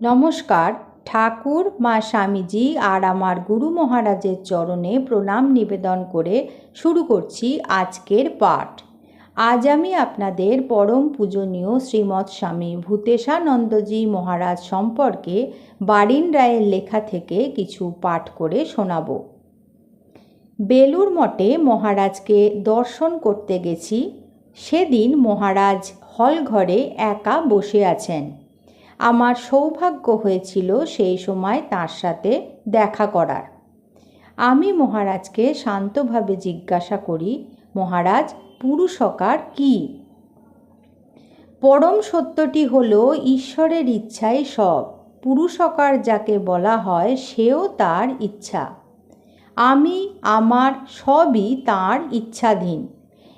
নমস্কার। ঠাকুর, মা স্বামীজি আর আমার গুরু মহারাজের চরণে প্রণাম নিবেদন করে শুরু করছি আজকের পাঠ। আজ আমি আপনাদের পরম পূজনীয় শ্রীমৎ স্বামী ভূতেশানন্দজি মহারাজ সম্পর্কে বারিন রায়ের লেখা থেকে কিছু পাঠ করে শোনাব। বেলুর মঠে মহারাজকে দর্শন করতে গেছি। সেদিন মহারাজ হলঘরে একা বসে আছেন। আমার সৌভাগ্য হয়েছিল সেই সময় তার সাথে দেখা করার। আমি মহারাজকে শান্তভাবে জিজ্ঞাসা করি, মহারাজ পুরুষকার কি? পরম সত্যটি হল, ঈশ্বরের ইচ্ছাই সব। পুরুষকার যাকে বলা হয়, সেও তার ইচ্ছা। আমি, আমার সবই তার ইচ্ছাধীন।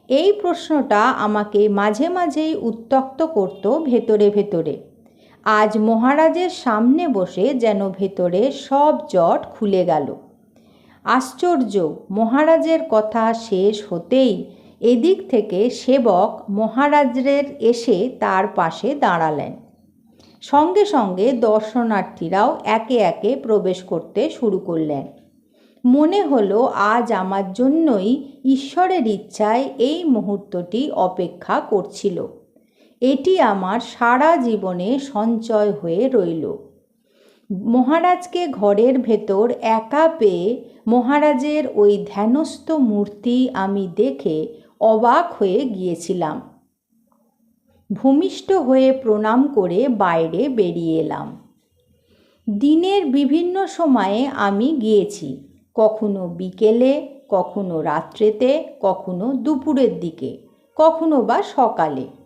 এই প্রশ্নটা আমাকে মাঝে মাঝেই উত্তক্ত করত ভেতরে ভেতরে। আজ মহারাজের সামনে বসে যেন ভেতরে সব জট খুলে গেল। আশ্চর্য, মহারাজের কথা শেষ হতেই এদিক থেকে সেবক মহারাজের এসে তার পাশে দাঁড়ালেন। সঙ্গে সঙ্গে দর্শনার্থীরাও একে একে প্রবেশ করতে শুরু করলেন। মনে হলো আজ আমার জন্যই ঈশ্বরের ইচ্ছায় এই মুহূর্তটি অপেক্ষা করছিল। এটি আমার সারা জীবনে সঞ্চয় হয়ে রইল। মহারাজকে ঘরের ভেতর একা পেয়ে মহারাজের ওই ধ্যানস্থ মূর্তি আমি দেখে অবাক হয়ে গিয়েছিলাম। ভূমিষ্ঠ হয়ে প্রণাম করে বাইরে বেরিয়ে এলাম। দিনের বিভিন্ন সময়ে আমি গিয়েছি, কখনো বিকেলে, কখনো রাত্রেতে, কখনো দুপুরের দিকে, কখনো বা সকালে।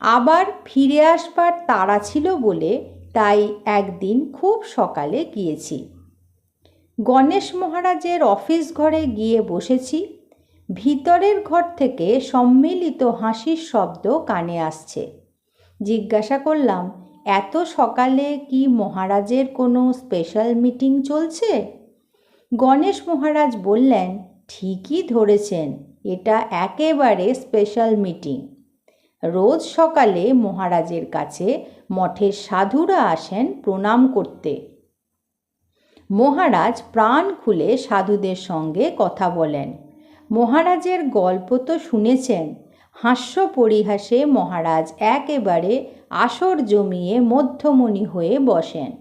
আবার ফিরে আসবার তাড়া ছিল বলে তাই একদিন খুব সকালে গিয়েছি। গণেশ মহারাজের অফিস ঘরে গিয়ে বসেছি। ভিতরের ঘর থেকে সম্মিলিত হাসির শব্দ কানে আসছে। জিজ্ঞাসা করলাম, এত সকালে কি মহারাজের কোনো স্পেশাল মিটিং চলছে? গণেশ মহারাজ বললেন, ঠিকই ধরেছেন, এটা একেবারে স্পেশাল মিটিং রোজ সকালে মহারাজের কাছে মঠের সাধুরা আসেন প্রণাম করতে। মহারাজ প্রাণ খুলে সাধুদের সঙ্গে কথা বলেন। মহারাজের গল্প তো শুনেছেন। হাস্য পরিহাসে মহারাজ একেবারে আসর জমিয়ে মধ্যমণি হয়ে বসেন।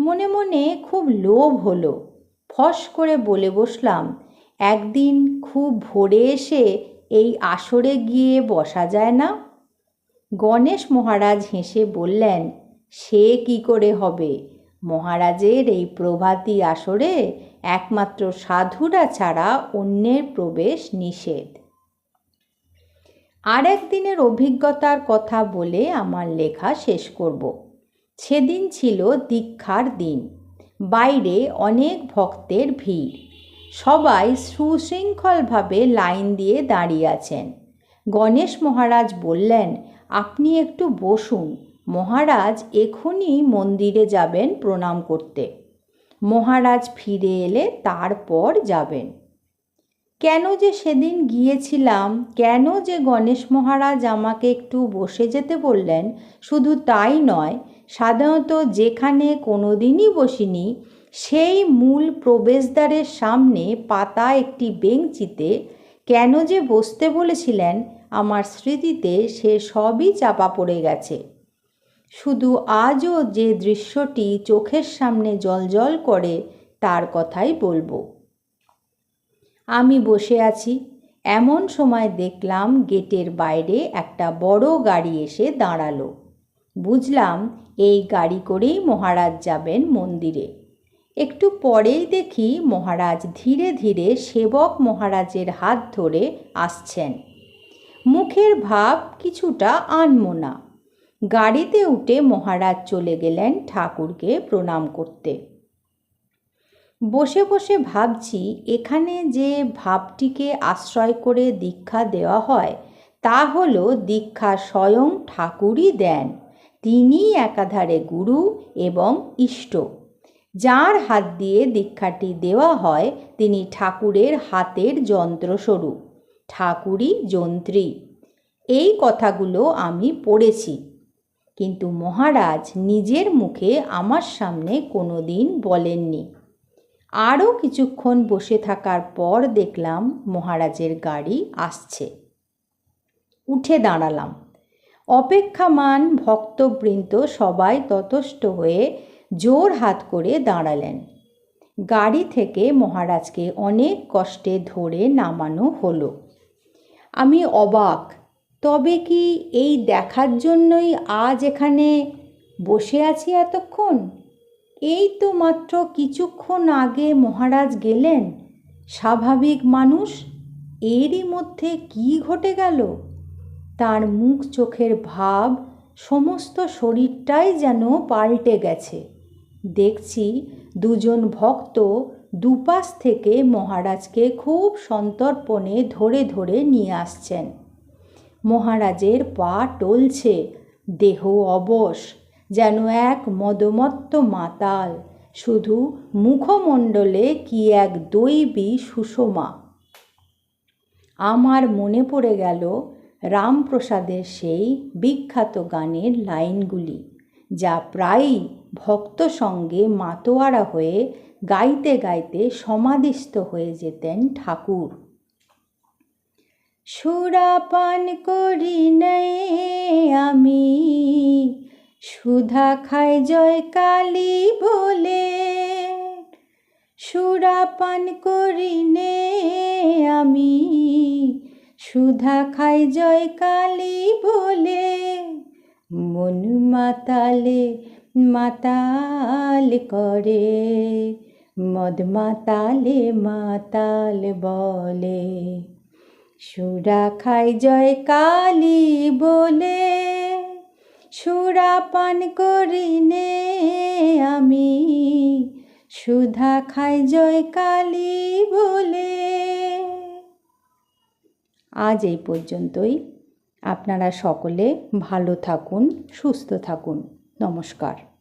মনে মনে খুব লোভ হলো। ফস করে বলে বসলাম, একদিন খুব ভোরে এসে এই আসরে গিয়ে বসা যায় না? গণেশ মহারাজ হেসে বললেন, সে কি করে হবে? মহারাজের এই প্রভাতী আসরে একমাত্র সাধুরা ছাড়া অন্যের প্রবেশ নিষেধ। আর একদিনের অভিজ্ঞতার কথা বলে আমার লেখা শেষ করব। সেদিন ছিল দীক্ষার দিন। বাইরে অনেক ভক্তের ভিড়। সবাই সুশৃঙ্খলভাবে লাইন দিয়ে দাঁড়িয়ে আছেন। গণেশ মহারাজ বললেন, আপনি একটু বসুন, মহারাজ এখনই মন্দিরে যাবেন প্রণাম করতে। মহারাজ ফিরে এলে তারপর যাবেন। কেন যে সেদিন গিয়েছিলাম, কেন যে গণেশ মহারাজ আমাকে একটু বসে যেতে বললেন, শুধু তাই নয়, সাধারণত যেখানে কোনো দিনই বসিনি সেই মূল প্রবেশদ্বারের সামনে পাতা একটি বেঞ্চিতে কেন যে বসতে বলেছিলেন, আমার স্মৃতিতে সে সবই চাপা পড়ে গেছে। শুধু আজও যে দৃশ্যটি চোখের সামনে জলজল করে, তার কথাই বলব। আমি বসে আছি। এমন সময় দেখলাম গেটের বাইরে একটা বড় গাড়ি এসে দাঁড়াল। বুঝলাম এই গাড়ি করেই মহারাজ যাবেন মন্দিরে। একটু পরেই দেখি মহারাজ ধীরে ধীরে সেবক মহারাজের হাত ধরে আসছেন। মুখের ভাব কিছুটা আনমোনা। গাড়িতে উঠে মহারাজ চলে গেলেন ঠাকুরকে প্রণাম করতে। বসে বসে ভাবছি, এখানে যে ভাবটিকে আশ্রয় করে দীক্ষা দেওয়া হয়, তা হল দীক্ষা স্বয়ং ঠাকুরই দেন। তিনি একাধারে গুরু এবং ইষ্ট। যার হাত দিয়ে দীক্ষাটি দেওয়া হয়, তিনি ঠাকুরের হাতের যন্ত্রস্বরূপ। ঠাকুরই যন্ত্রী। এই কথাগুলো আমি পড়েছি। কিন্তু মহারাজ নিজের মুখে আমার সামনে কোনো দিন বলেননি। আরও কিছুক্ষণ বসে থাকার পর দেখলাম মহারাজের গাড়ি আসছে। উঠে দাঁড়ালাম। অপেক্ষামান ভক্তবৃন্দ সবাই ততস্থ হয়ে জোর হাত করে দাঁড়ালেন। গাড়ি থেকে মহারাজকে অনেক কষ্টে ধরে নামানো হলো। আমি অবাক, তবে কি এই দেখার জন্যই আজ এখানে বসে আছি এতক্ষণ? এই তো মাত্র কিছুক্ষণ আগে মহারাজ গেলেন। স্বাভাবিক মানুষ, এরই মধ্যে কি ঘটে গেল? তার মুখ চোখের ভাব, সমস্ত শরীরটাই যেন পাল্টে গেছে। দেখছি দুজন ভক্ত দুপাশ থেকে মহারাজকে খুব সন্তর্পণে ধরে ধরে নিয়ে আসছেন। মহারাজের পা টলছে, দেহ অবশ, যেন এক মদমত্ত মাতাল, শুধু মুখমণ্ডলে কি এক দৈবী সুষমা। আমার মনে পড়ে গেল রামপ্রসাদের সেই বিখ্যাত গানের লাইনগুলি, যা প্রায়ই ভক্ত সঙ্গে মাতোয়ারা হয়ে গাইতে গাইতে সমাধিস্থ হয়ে যেতেন ঠাকুর। সুরাপান করি নাই আমি, সুধা খাই জয় কালী বলে। সুরাপান করি নে আমি, সুধা খাই জয় কালী বলে। মন মাতালে মাতাল করে। মদ মাতালে মাতাল বলে। সুরা খাই জয় কালী বলে। সুরা পান করি নে আমি। সুধা খাই জয় কালী বলে। আজ এই পর্যন্তই। আপনারা সকলে ভালো থাকুন, সুস্থ থাকুন। নমস্কার।